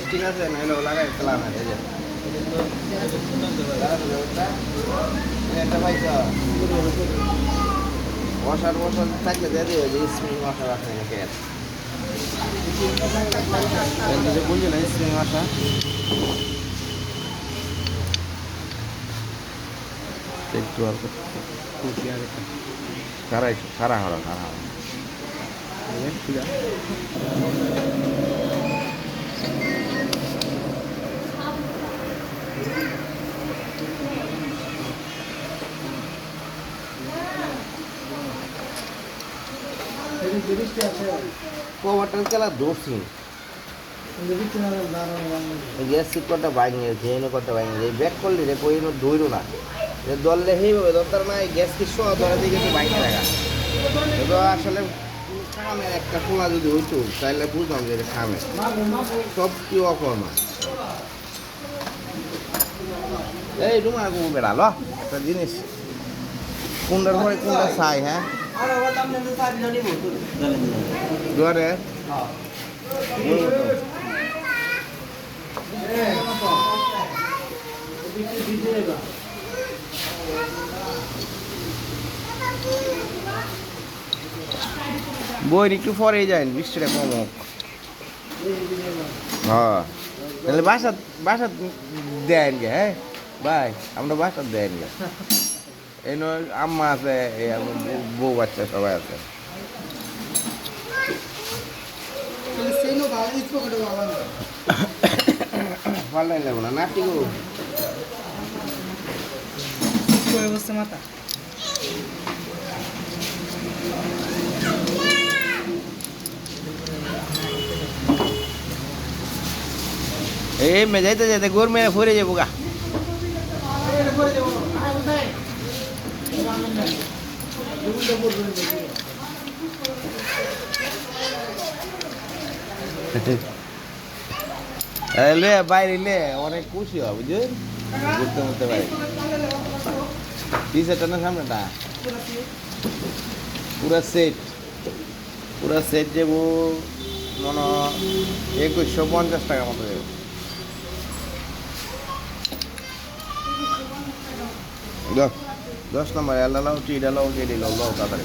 Stick আছে না এগুলো লাগাই খেলাম এই যে। একটা পাইছ মশার মশার থাকলে দিয়ে দিও যে স্প্রিং মশা রাখে নাকি বুঝলি না স্প্রিং মশা একটু আর খারাই খারা হলো খারা হলো। দোষী গ্যাস সিট কটা গেছে এনে কটা গেছে ব্যাক করলি রে, কই দৌড়ো না। দললে হেইভাবে দরকার নাই, গ্যাস কি শো ধরা দিকে একটু বাইঙে রাখা তো আসলে খামে একটা খোলা যদি হইতো তাহলে বুঝতাম যে এটা খামে। সব কি অকর্মা? এই রুমা গুমু বেড়ালো একটা জিনিস। কোনটার পরে কোনটা চাই হ্যাঁ? দুয়ারে বই একটু পরে যান বৃষ্টিটা কম হোক। হ্যাঁ। তাহলে বাসা বাসা দেন গে হ্যাঁ? ভাই আমরা বাসা দেন গে। এই নয় আম্মা আছে এই বউ- বাচ্চা সবাই আছে। ভালো লাগবে না। নাটি গো। মাথা। এই মে, যাইতে যাইতে, গোর মেয়ে ফুরে যাব গা। লে, বাইরে লে, অনেক খুশি হবে, বুঝলি? ঘুরতে ঘুরতে পারি টি শার্টটা না সামনেটা? পুরা সেট পুরা সেট যাব মনে একুশশো পঞ্চাশ টাকা মতো যাব দশ নম্বর এলা লাও টিডা লাও গেডি লাও লাও তাড়াতাড়ি।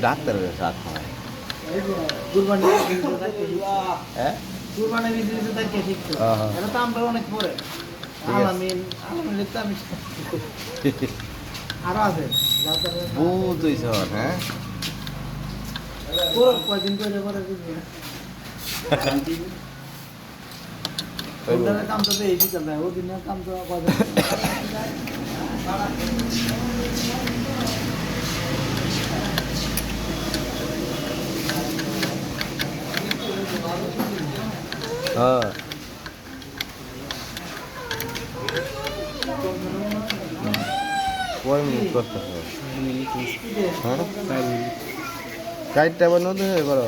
ডাক্তারের সাথ হয়। কুরবানি হ্যাঁ? কুরবানি দিতে থাকে ঠিক তো আহা। এটা তো আমরা অনেক পরে। আছে। আলামিন আলামিন তো আমি আরও আছে। যাদের বহুত কয় মিনিট করতে হবে? হ্যাঁ? কাইটটা নতুন হয়ে করো